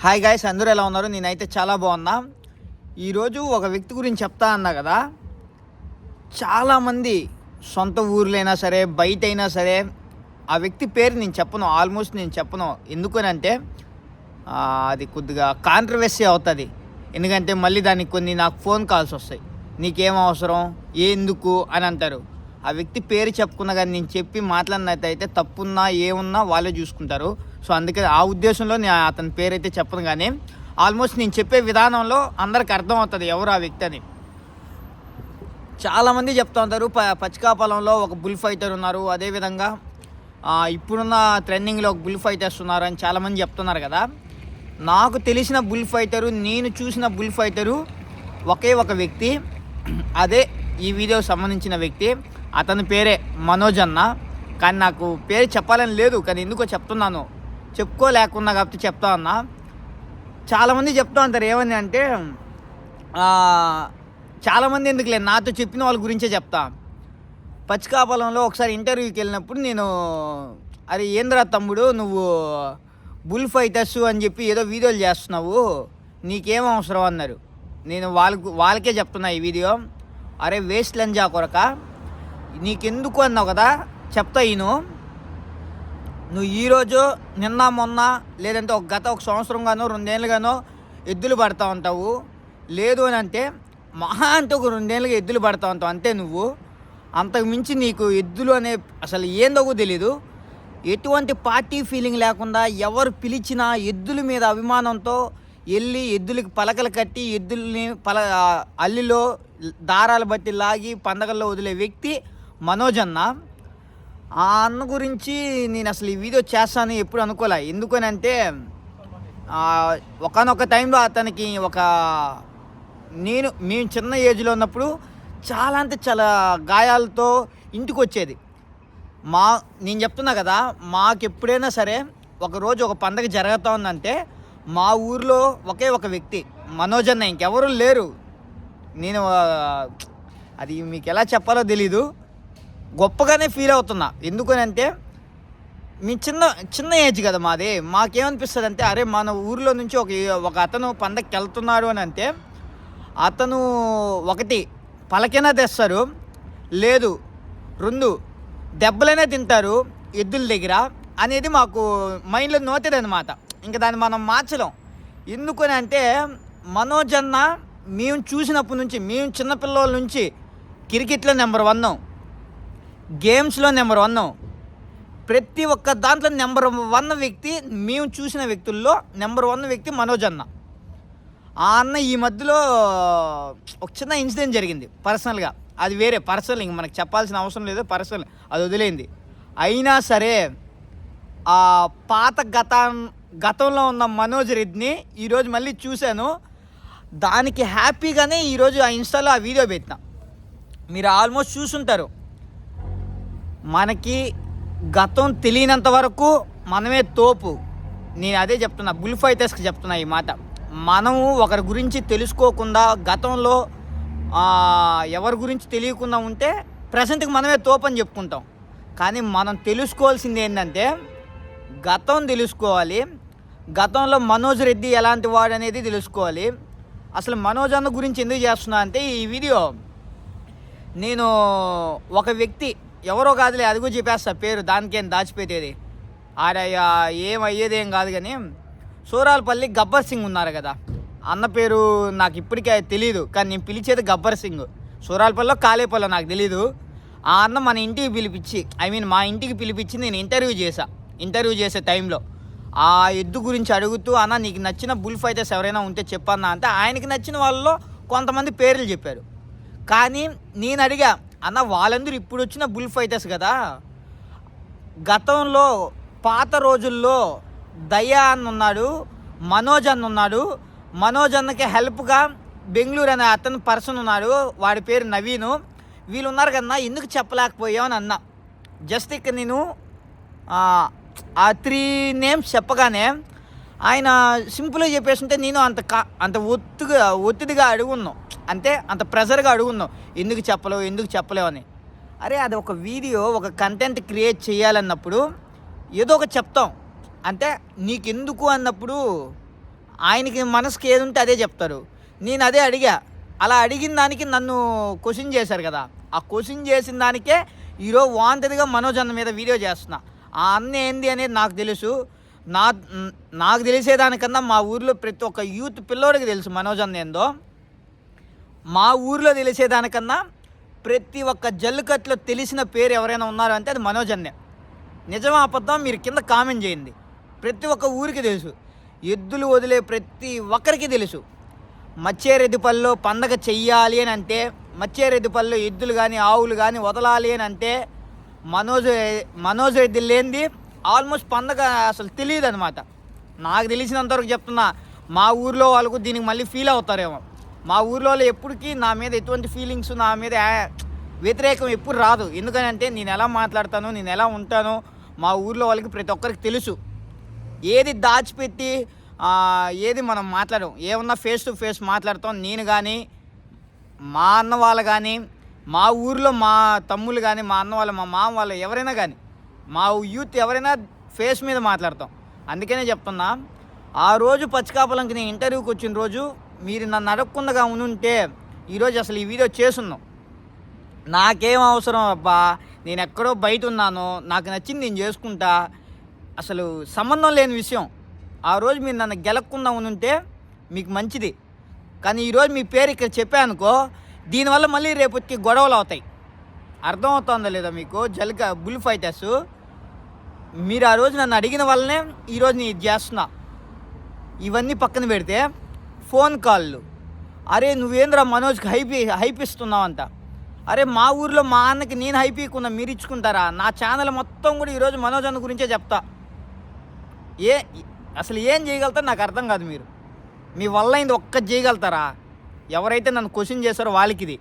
Hi guys అందరూ ఎలా ఉన్నారు? నేనైతే చాలా బాగున్నా. ఈరోజు ఒక వ్యక్తి గురించి చెప్తా అన్నా కదా. చాలామంది సొంత ఊర్లైనా సరే బయట అయినా సరే ఆ వ్యక్తి పేరు నేను చెప్పను ఆల్మోస్ట్ నేను చెప్పను. ఎందుకనంటే అది కొద్దిగా కాంట్రవర్సీ అవుతుంది. ఎందుకంటే మళ్ళీ దానికి కొన్ని నాకు ఫోన్ కాల్స్ వస్తాయి. నీకేం అవసరం? ఎందుకు? అని అంటారు. ఆ వ్యక్తి పేరు చెప్పుకున్నా కానీ నేను చెప్పి మాట్లాడినట్టయితే తప్పున్నా ఏమున్నా వాళ్ళే చూసుకుంటారు. సో అందుకే ఆ ఉద్దేశంలో నేను అతని పేరైతే చెప్పను కానీ ఆల్మోస్ట్ నేను చెప్పే విధానంలో అందరికి అర్థమవుతుంది ఎవరు ఆ వ్యక్తి అని. చాలామంది చెప్తా ఉంటారు ప పచ్చికాపాలెంలో ఒక బుల్ ఫైటర్ ఉన్నారు అదేవిధంగా ఇప్పుడున్న ట్రెండింగ్లో ఒక బుల్ ఫైటర్స్ ఉన్నారు అని చాలామంది చెప్తున్నారు కదా. నాకు తెలిసిన బుల్ ఫైటరు నేను చూసిన బుల్ ఫైటరు ఒకే ఒక వ్యక్తి అదే ఈ వీడియోకి సంబంధించిన వ్యక్తి. అతని పేరే మనోజ్ అన్న కానీ నాకు పేరు చెప్పాలని లేదు కానీ ఎందుకో చెప్తున్నాను. చెప్పుకోలేకున్నా కాబట్టి చెప్తా ఉన్నా. చాలామంది చెప్తా ఉంటారు ఏమని అంటే చాలామంది ఎందుకులే నాతో చెప్పిన వాళ్ళ గురించే చెప్తా. పచ్చికాపాలెంలో ఒకసారి ఇంటర్వ్యూకి వెళ్ళినప్పుడు నేను అరే ఏంద్రా తమ్ముడు నువ్వు బుల్ ఫైటర్స్ అని చెప్పి ఏదో వీడియోలు చేస్తున్నావు నీకేం అవసరం? అన్నారు. నేను వాళ్ళకు వాళ్ళకే చెప్తున్నా ఈ వీడియో. అరే వేస్ట్ లంజా కొరక నీకెందుకు? అన్నావు కదా చెప్తా ఈను. నువ్వు ఈరోజు నిన్న మొన్న లేదంటే ఒక గత ఒక సంవత్సరంగానో రెండేళ్ళుగానో ఎద్దులు పడతా ఉంటావు. లేదు అని అంటే మహా అంటే ఒక రెండేళ్ళుగా ఎద్దులు పడతా ఉంటావు. అంతే నువ్వు. అంతకు మించి నీకు ఎద్దులు అనే అసలు ఏందో తెలీదు. ఎటువంటి పార్టీ ఫీలింగ్ లేకుండా ఎవరు పిలిచినా ఎద్దుల మీద అభిమానంతో వెళ్ళి ఎద్దులకి పలకలు కట్టి ఎద్దుల్ని పల అల్లిలో దారాలు బట్టి లాగి పండగల్లో వదిలే వ్యక్తి మనోజ్ అన్న. ఆ అన్న గురించి నేను అసలు ఈ వీడియో చేస్తాను ఎప్పుడు అనుకోలే. ఎందుకనంటే ఒకనొక టైంలో అతనికి ఒక నేను మేము చిన్న ఏజ్లో ఉన్నప్పుడు చాలా అంటే చాలా గాయాలతో ఇంటికి వచ్చేది మా నేను చెప్తున్నా కదా మాకు ఎప్పుడైనా సరే ఒక రోజు ఒక పండగ జరుగుతూ ఉందంటే మా ఊర్లో ఒకే ఒక వ్యక్తి మనోజ్ అన్న ఇంకెవరు లేరు. నేను అది మీకు ఎలా చెప్పాలో తెలీదు. గొప్పగానే ఫీల్ అవుతున్నా. ఎందుకనంటే మీ చిన్న చిన్న ఏజ్ కదా మాది. మాకేమనిపిస్తుంది అంటే అరే మన ఊర్లో నుంచి ఒక ఒక అతను పండగకి వెళ్తున్నాడు అని అంటే అతను ఒకటి పలకైనా తెస్తారు లేదు రెండు దెబ్బలైనా తింటారు ఎద్దుల దగ్గర అనేది మాకు మైండ్లో నోతేది అనమాట ఇంకా దాన్ని మనం మార్చలేం. ఎందుకని అంటే మనోజన్న మేము చూసినప్పటి నుంచి మేము చిన్నపిల్లల నుంచి క్రికెట్లో నెంబర్ వన్. గేమ్స్లో నెంబర్ వన్. ప్రతి ఒక్క దాంట్లో నెంబర్ వన్ వ్యక్తి మేము చూసిన వ్యక్తుల్లో నెంబర్ వన్ వ్యక్తి మనోజ్ అన్న. ఆ అన్న ఈ మధ్యలో ఒక చిన్న ఇన్సిడెంట్ జరిగింది పర్సనల్గా. అది వేరే పర్సనల్ ఇంక మనకు చెప్పాల్సిన అవసరం లేదు పర్సనల్. అది వదిలేంది. అయినా సరే ఆ పాత గత గతంలో ఉన్న మనోజ్ రెడ్డిని ఈరోజు మళ్ళీ చూశాను. దానికి హ్యాపీగానే ఈరోజు ఆ ఇన్స్టాలో ఆ వీడియో పెట్టిన. మీరు ఆల్మోస్ట్ చూసుంటారు. మనకి గతం తెలియనంత వరకు మనమే తోపు. నేను అదే చెప్తున్నా బుల్ ఫైటర్స్కి చెప్తున్నా ఈ మాట. మనము ఒకరి గురించి తెలుసుకోకుండా గతంలో ఎవరి గురించి తెలియకుండా ఉంటే ప్రజెంట్కి మనమే తోపు అని చెప్పుకుంటాం. కానీ మనం తెలుసుకోవాల్సింది ఏంటంటే గతం తెలుసుకోవాలి. గతంలో మనోజ్ రెడ్డి ఎలాంటి వాడు అనేది తెలుసుకోవాలి. అసలు మనోజ్ అన్న గురించి ఎందుకు చేస్తున్నా అంటే ఈ వీడియో నేను ఒక వ్యక్తి ఎవరో కాదులే అది చెప్పేస్తా పేరు దానికేం దాచిపెట్టేది. ఆడయ్యా ఏమయ్యేది ఏం కాదు కానీ సూరాలపల్లి గబ్బర్ సింగ్ ఉన్నారు కదా. అన్న పేరు నాకు ఇప్పటికే తెలియదు కానీ నేను పిలిచేది గబ్బర్ సింగ్. సూరాలపల్లిలో కాలేపల్లిలో నాకు తెలీదు. ఆ అన్న మన ఇంటికి పిలిపించి ఐ మీన్ మా ఇంటికి పిలిపించి నేను ఇంటర్వ్యూ చేశా ఇంటర్వ్యూ చేసే టైంలో. ఆ ఎద్దు గురించి అడుగుతూ అన్న నీకు నచ్చిన బుల్ ఫైటర్స్ ఎవరైనా ఉంటే చెప్పన్నా అంటే ఆయనకి నచ్చిన వాళ్ళలో కొంతమంది పేర్లు చెప్పారు. కానీ నేను అడిగా అన్న వాళ్ళందరూ ఇప్పుడు వచ్చిన బుల్ ఫైటర్స్ కదా. గతంలో పాత రోజుల్లో దయా అన్న ఉన్నాడు మనోజ్ అన్న ఉన్నాడు మనోజ్ అన్నకి హెల్ప్గా బెంగళూరు అనే అతను పర్సన్ ఉన్నాడు వాడి పేరు నవీను. వీళ్ళు ఉన్నారు కన్నా ఎందుకు చెప్పలేకపోయావు అని అన్నా. జస్ట్ ఇక నేను ఆ, త్రీ నేమ్స్ చెప్పగానే ఆయన సింపుల్గా చెప్పేస్తుంటే నేను అంత కా అంత ఒత్తుగా ఒత్తిడిగా అడుగున్నాం. అంటే అంత ప్రెజర్గా అడుగున్నాం ఎందుకు చెప్పలేవు ఎందుకు చెప్పలేవు అని. అరే అది ఒక వీడియో ఒక కంటెంట్ క్రియేట్ చేయాలన్నప్పుడు ఏదో ఒక చెప్తాం. అంటే నీకెందుకు అన్నప్పుడు ఆయనకి మనసుకి ఏది ఉంటే అదే చెప్తారు. నేను అదే అడిగా. అలా అడిగిన దానికి నన్ను క్వశ్చన్ చేశారు కదా. ఆ క్వశ్చన్ చేసిన దానికే ఈరోజు వాంతదిగా మనోజ్ అన్న మీద వీడియో చేస్తున్నా. ఆ అన్న ఏంది అనేది నాకు తెలుసు. నా నాకు తెలిసేదానికన్నా మా ఊర్లో ప్రతి ఒక్క యూత్ పిల్లోడికి తెలుసు మనోజ్ అన్న ఏందో. మా ఊర్లో తెలిసేదానికన్నా ప్రతి ఒక్క జల్లికట్లో తెలిసిన పేరు ఎవరైనా ఉన్నారు అంటే అది మనోజ్ అన్నే నిజమా అబద్ధం మీరు కింద కామెంట్ చేయండి. ప్రతి ఒక్క ఊరికి తెలుసు. ఎద్దులు వదిలే ప్రతి ఒక్కరికి తెలుసు. మచ్చేరెడ్డిపల్లిలో పండగ చెయ్యాలి అని అంటే మచ్చేరెడ్డిపల్లిలో ఎద్దులు కానీ ఆవులు కానీ వదలాలి అని అంటే మనోజ్ మనోజ్ రెడ్డి లేనిది ఆల్మోస్ట్ పండగ అసలు తెలియదు అనమాట నాకు తెలిసినంతవరకు చెప్తున్నా మా ఊర్లో వాళ్ళకు దీనికి మళ్ళీ ఫీల్ అవుతారేమో. మా ఊర్లో ఎప్పటికీ నా మీద ఎటువంటి ఫీలింగ్స్ నా మీద వ్యతిరేకం ఎప్పుడు రాదు. ఎందుకని అంటే నేను ఎలా మాట్లాడతాను నేను ఎలా ఉంటాను మా ఊర్లో వాళ్ళకి ప్రతి ఒక్కరికి తెలుసు. ఏది దాచిపెట్టి ఏది మనం మాట్లాడం ఏమన్నా ఫేస్ టు ఫేస్ మాట్లాడతాం. నేను కానీ మా అన్న వాళ్ళు కానీ మా ఊర్లో మా తమ్ముళ్ళు కానీ మా అన్న వాళ్ళు మా మామ వాళ్ళు ఎవరైనా కానీ మా యూత్ ఎవరైనా ఫేస్ మీద మాట్లాడతాం. అందుకనే చెప్తున్నా ఆ రోజు పచ్చికాపలంకి నేను ఇంటర్వ్యూకి వచ్చిన రోజు మీరు నన్ను అడగకుండా ఉంటే ఈరోజు అసలు ఈ వీడియో చేస్తున్నాం. నాకేం అవసరం అబ్బా నేను ఎక్కడో బయట ఉన్నాను నాకు నచ్చింది నేను చేసుకుంటా. అసలు సంబంధం లేని విషయం. ఆ రోజు మీరు నన్ను గెలక్కుండా ఉంటే మీకు మంచిది. కానీ ఈరోజు మీ పేరు ఇక్కడ చెప్పానుకో దీనివల్ల మళ్ళీ రేపటికి గొడవలు అవుతాయి. అర్థమవుతుందో లేదా మీకు? జలిక బుల్ ఫైటర్స్. మీరు ఆ రోజు నన్ను అడిగిన వల్లనే ఈరోజు నేను ఇది చేస్తున్నా. ఇవన్నీ పక్కన పెడితే ఫోన్ కాళ్ళు. అరే నువ్వేంద్రా మనోజ్కి హైపి హైప్ ఇస్తున్నావు అంట అరే మా ఊర్లో మా అన్నకి నేను హైప్ ఇవ్వకుండా మీరు ఇచ్చుకుంటారా నా ఛానల్ మొత్తం కూడా ఈరోజు మనోజ్ అన్న గురించే చెప్తా. ఏ అసలు ఏం చేయగలుగుతారు నాకు అర్థం కాదు మీరు. మీ వల్ల అయింది ఒక్క చేయగలుగుతారా? ఎవరైతే నన్ను క్వశ్చన్ చేశారో వాళ్ళకి ఇది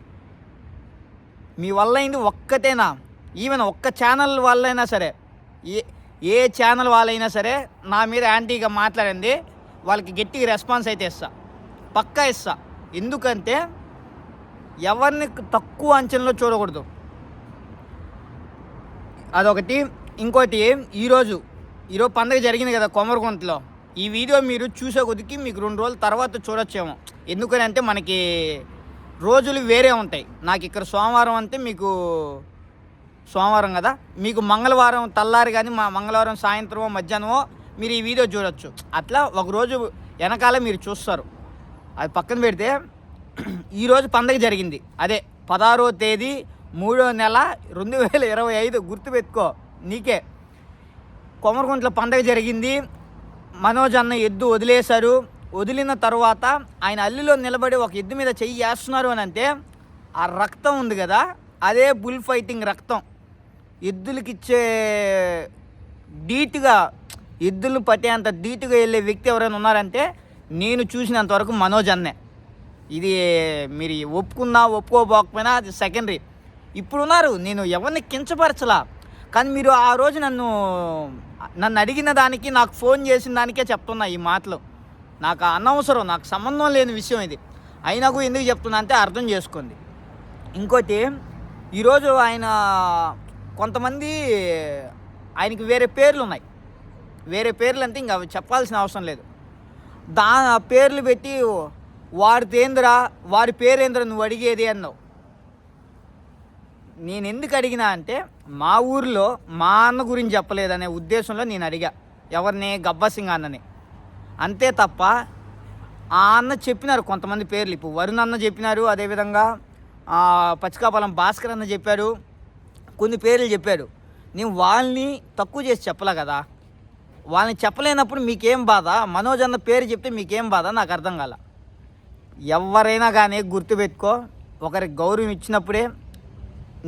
మీ వల్ల అయింది ఒక్కటేనా ఈవెన్ ఒక్క ఛానల్ వాళ్ళైనా సరే ఏ ఏ ఛానల్ వాళ్ళైనా సరే నా మీద యాంటీగా మాట్లాడింది వాళ్ళకి గట్టిగా రెస్పాన్స్ అయితే ఇస్తాను పక్కా ఇస్తా. ఎందుకంటే ఎవరిని తక్కువ అంచనాలో చూడకూడదు. అదొకటి. ఇంకోటి ఈరోజు ఈరోజు పండగ జరిగింది కదా కొమరగుంటలో. ఈ వీడియో మీరు చూసే కొద్దికి మీకు రెండు రోజుల తర్వాత చూడొచ్చేమో. ఎందుకని అంటే మనకి రోజులు వేరే ఉంటాయి. నాకు ఇక్కడ సోమవారం అంటే మీకు సోమవారం కదా. మీకు మంగళవారం తల్లారి కానీ మా మంగళవారం సాయంత్రమో మధ్యాహ్నమో మీరు ఈ వీడియో చూడొచ్చు. అట్లా ఒక రోజు వెనకాల మీరు చూస్తారు. అది పక్కన పెడితే ఈరోజు పండగ జరిగింది. అదే పదహారో తేదీ మూడో నెల రెండు వేల ఇరవై ఐదు గుర్తుపెట్టుకో నీకే. కొమరకుంట్ల పండగ జరిగింది. మనోజ్ అన్న ఎద్దు వదిలేశారు. వదిలిన తర్వాత ఆయన అల్లిలో నిలబడి ఒక ఎద్దు మీద చెయ్యి వేస్తున్నారు అని అంటే ఆ రక్తం ఉంది కదా అదే బుల్ ఫైటింగ్ రక్తం. ఎద్దులకి ఇచ్చే ఎద్దులు ఎద్దులను పట్టేంత ధీటుగా వెళ్ళే వ్యక్తి ఎవరైనా ఉన్నారంటే నేను చూసినంతవరకు మనోజ్ అన్నే. ఇది మీరు ఒప్పుకున్నా ఒప్పుకోపోకపోయినా అది సెకండరీ ఇప్పుడున్నారు నేను ఎవరిని కించపరచలా? కానీ మీరు ఆ రోజు నన్ను నన్ను అడిగిన దానికి నాకు ఫోన్ చేసిన దానికే చెప్తున్నా ఈ మాటలు. నాకు అనవసరం నాకు సంబంధం లేని విషయం ఇది. అయినా కూడా ఎందుకు చెప్తున్నా అంటే అర్థం చేసుకోండి. ఇంకోటి ఈరోజు ఆయన కొంతమంది ఆయనకి వేరే పేర్లు ఉన్నాయి వేరే పేర్లు అంటే ఇంకా అవి చెప్పాల్సిన అవసరం లేదు. దా పేర్లు పెట్టి వాడితేంద్రా వారి పేరేంద్ర నువ్వు అడిగేది అన్నావు. నేను ఎందుకు అడిగినా అంటే మా ఊర్లో మా అన్న గురించి చెప్పలేదనే ఉద్దేశంలో నేను అడిగా. ఎవరిని? గబ్బసింగ్ అన్నని. అంతే తప్ప ఆ అన్న చెప్పినారు కొంతమంది పేర్లు. ఇప్పుడు వరుణ్ అన్న చెప్పినారు అదేవిధంగా ఆ, పచ్చికాపాలెం భాస్కర్ అన్న చెప్పారు కొన్ని పేర్లు చెప్పారు. నేను వాళ్ళని తక్కువ చేసి చెప్పలే కదా. వాళ్ళని చెప్పలేనప్పుడు మీకేం బాధ? మనోజ్ అన్న పేరు చెప్తే మీకేం బాధ? నాకు అర్థం కాల. ఎవరైనా కానీ గుర్తుపెట్టుకో ఒకరికి గౌరవం ఇచ్చినప్పుడే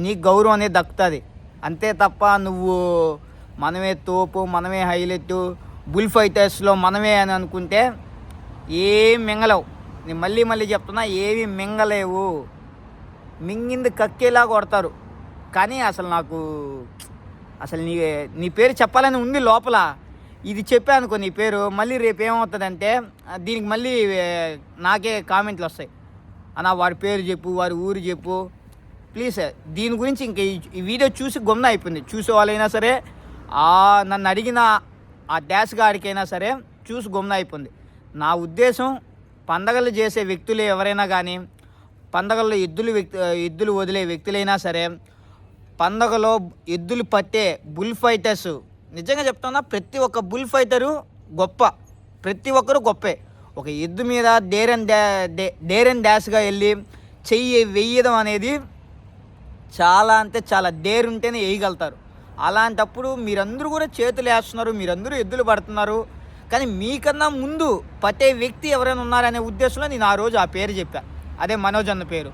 నీకు గౌరవం అనేది దక్కుతుంది. అంతే తప్ప నువ్వు మనమే తోపు మనమే హైలైట్ బుల్ ఫైటర్స్లో మనమే అని అనుకుంటే ఏం మింగలేవు. నేను మళ్ళీ మళ్ళీ చెప్తున్నా ఏవి మింగలేవు. మింగింది కక్కేలా కొడతారు. కానీ అసలు నాకు అసలు నీ నీ పేరు చెప్పాలని ఉంది లోపల. ఇది చెప్పాను కొన్ని నీ పేరు మళ్ళీ రేపు ఏమవుతుందంటే దీనికి మళ్ళీ నాకే కామెంట్లు వస్తాయి. అన్న వాడి పేరు చెప్పు వారి ఊరు చెప్పు. ప్లీజ్ దీని గురించి ఇంక ఈ- వీడియో చూసి గొమ్మ అయిపోయింది. చూసే వాళ్ళైనా సరే నన్ను అడిగిన ఆ డాష్ గాడికైనా సరే చూసి గొమ్మ అయిపోయింది. నా ఉద్దేశం పండగలు చేసే వ్యక్తులు ఎవరైనా కానీ పండగల్లో ఎద్దులు వ్యక్తి ఎద్దులు వదిలే వ్యక్తులైనా సరే పండగలో ఎద్దులు పట్టే బుల్ ఫైటర్స్ నిజంగా చెప్తున్నా ప్రతి ఒక్క బుల్ ఫైటరు గొప్ప. ప్రతి ఒక్కరు గొప్పే. ఒక ఎద్దు మీద డేర్ అండ్ డా డే- డేర్ అండ్ డాష్గా వెళ్ళి చెయ్యి వెయ్యడం అనేది చాలా అంటే చాలా డేర్ ఉంటేనే వేయగలుగుతారు. అలాంటప్పుడు మీరందరూ కూడా చేతులు వేస్తున్నారు మీరందరూ ఎద్దులు పడుతున్నారు. కానీ మీకన్నా ముందు పట్టే వ్యక్తి ఎవరైనా ఉన్నారనే ఉద్దేశంలో నేను ఆ రోజు ఆ పేరు చెప్పా. అదే మనోజ్ అన్న పేరు.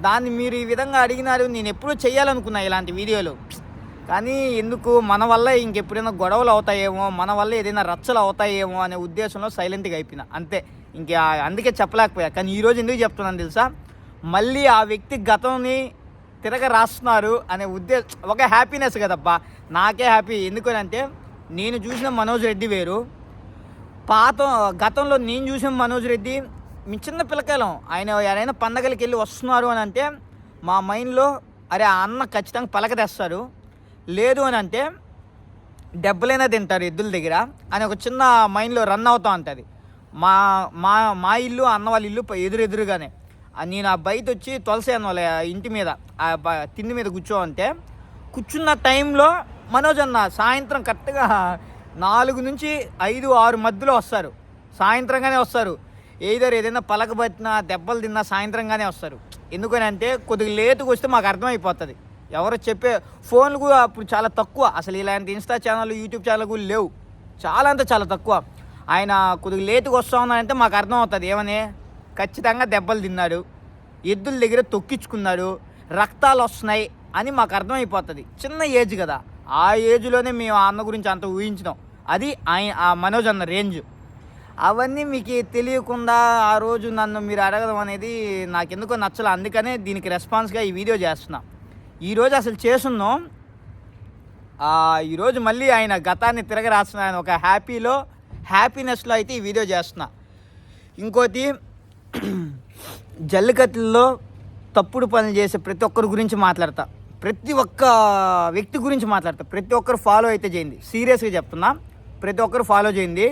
దాన్ని మీరు ఈ విధంగా అడిగినారు నేను ఎప్పుడూ చేయాలనుకున్నా ఇలాంటి వీడియోలు. కానీ ఎందుకు? మన వల్ల ఇంకెప్పుడైనా గొడవలు అవుతాయేమో మన వల్ల ఏదైనా రచ్చలు అవుతాయేమో అనే ఉద్దేశంలో సైలెంట్గా అయిపోయినా. అంతే. ఇంకా అందుకే చెప్పలేకపోయా. కానీ ఈరోజు ఎందుకు చెప్తున్నాను తెలుసా? మళ్ళీ ఆ వ్యక్తి గతంని తిరగ రాస్తున్నారు అనే ఉద్దేశం ఒక హ్యాపీనెస్ కదబ్బా. నాకే హ్యాపీ ఎందుకనంటే నేను చూసిన మనోజ్ రెడ్డి వేరు. పాత గతంలో నేను చూసిన మనోజ్ రెడ్డి మీ చిన్న పిల్లకాయలం. ఆయన ఎవరైనా పండగలకి వెళ్ళి వస్తున్నారు అని అంటే మా మైండ్లో అరే ఆ అన్న ఖచ్చితంగా పలక తెస్తారు. లేదు అని అంటే దెబ్బలైనా తింటారు ఎద్దుల దగ్గర అని ఒక చిన్న మైండ్లో రన్ అవుతూ ఉంటుంది. మా మా మా ఇల్లు అన్న వాళ్ళ ఇల్లు ఎదురెదురుగానే. నేను ఆ బయట వచ్చి తులసి అన్న వాళ్ళ ఇంటి మీద ఆ తిండి మీద కూర్చో అంటే కూర్చున్న టైంలో మనోజ్ అన్న సాయంత్రం కరెక్ట్గా నాలుగు నుంచి ఐదు ఆరు మధ్యలో వస్తారు. సాయంత్రంగానే వస్తారు. ఏదర్ ఏదైనా పలకబట్టినా దెబ్బలు తిన్నా సాయంత్రంగానే వస్తారు. ఎందుకని అంటే కొద్దిగా లేటుకు వస్తే మాకు అర్థమైపోతుంది. ఎవరు చెప్పే ఫోన్లు కూడా అప్పుడు చాలా తక్కువ. అసలు ఇలాంటి ఇన్స్టా ఛానల్ యూట్యూబ్ ఛానల్ కూడా లేవు. చాలా అంటే చాలా తక్కువ. ఆయన కొద్దిగా లేటుగా వస్తా ఉన్నాడంటే మాకు అర్థం అవుతుంది ఏమని? ఖచ్చితంగా దెబ్బలు తిన్నాడు. ఎద్దుల దగ్గర తొక్కించుకున్నాడు. రక్తాలు వస్తున్నాయి అని మాకు అర్థమైపోతుంది. చిన్న ఏజ్ కదా. ఆ ఏజ్లోనే మేము ఆ అన్న గురించి అంత ఊహించినాం. అది ఆయన ఆ మనోజ్ అన్న రేంజ్. అవన్నీ మీకు తెలియకుండా ఆ రోజు నన్ను మీరు అడగడం అనేది నాకెందుకో నచ్చలే. అందుకనే దీనికి రెస్పాన్స్గా ఈ వీడియో చేస్తున్నా. ఈరోజు అసలు చేస్తున్నాం ఈరోజు మళ్ళీ ఆయన గతాన్ని తిరగరాస్తున్నా ఆయన ఒక హ్యాపీలో హ్యాపీనెస్లో అయితే ఈ వీడియో చేస్తున్నా. ఇంకోటి జల్లికత్తుల్లో తప్పుడు పనులు చేసే ప్రతి ఒక్కరి గురించి మాట్లాడతా. ప్రతి ఒక్క వ్యక్తి గురించి మాట్లాడతా. ప్రతి ఒక్కరు ఫాలో అయితే చేయండి. సీరియస్గా చెప్తున్నా. ప్రతి ఒక్కరు ఫాలో చేయండి.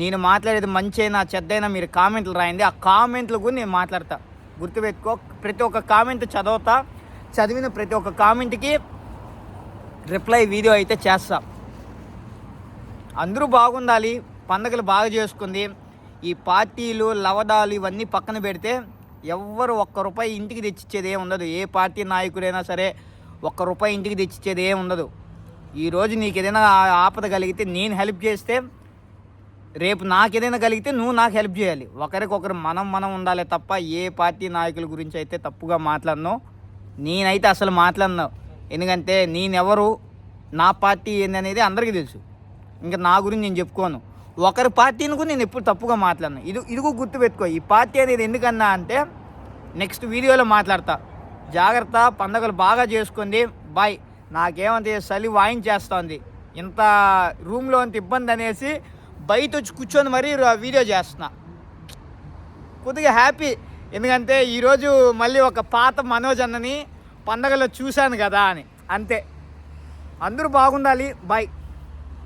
నేను మాట్లాడేది మంచైనా చెడ్డైనా మీరు కామెంట్లు రాయండి. ఆ కామెంట్లు కూడా నేను మాట్లాడతా. గుర్తుపెట్టుకో ప్రతి ఒక్క కామెంట్ చదవుతా. చదివిన ప్రతి ఒక్క కామెంట్కి రిప్లై వీడియో అయితే చేస్తా. అందరూ బాగుండాలి పండగలు బాగా చేసుకుంది. ఈ పార్టీలు లవడాలు ఇవన్నీ పక్కన పెడితే ఎవ్వరు ఒక్క రూపాయి ఇంటికి తెచ్చిచ్చేది ఏమి ఉండదు. ఏ పార్టీ నాయకుడైనా సరే ఒక్క రూపాయి ఇంటికి తెచ్చిచ్చేది ఏం ఉండదు. ఈరోజు నీకు ఏదైనా ఆపద కలిగితే నేను హెల్ప్ చేస్తే రేపు నాకు ఏదైనా కలిగితే నువ్వు నాకు హెల్ప్ చేయాలి. ఒకరికొకరు మనం మనం ఉండాలి తప్ప ఏ పార్టీ నాయకుల గురించి అయితే తప్పుగా మాట్లాడను నేనైతే అసలు మాట్లాడినా. ఎందుకంటే నేనెవరు? నా పార్టీ ఏందనేది అందరికీ తెలుసు. ఇంకా నా గురించి నేను చెప్పుకోను. ఒకరి పార్టీని కూడా నేను ఎప్పుడు తప్పుగా మాట్లాడను. ఇది ఇదిగో గుర్తుపెట్టుకో. ఈ పార్టీ అనేది ఎందుకన్నా అంటే నెక్స్ట్ వీడియోలో మాట్లాడతా. జాగ్రత్త పండగలు బాగా చేసుకోండి బాయ్. నాకేమంటే చలి వాయించేస్తోంది. ఇంత రూమ్లో అంత ఇబ్బంది అనేసి బయట వచ్చి కూర్చొని మరీ వీడియో చేస్తున్నా. కొద్దిగా హ్యాపీ. ఎందుకంటే ఈరోజు మళ్ళీ ఒక పాత మనోజ్ అన్నని పండగలో చూశాను కదా అని. అంతే. అందరూ బాగుండాలి. బాయ్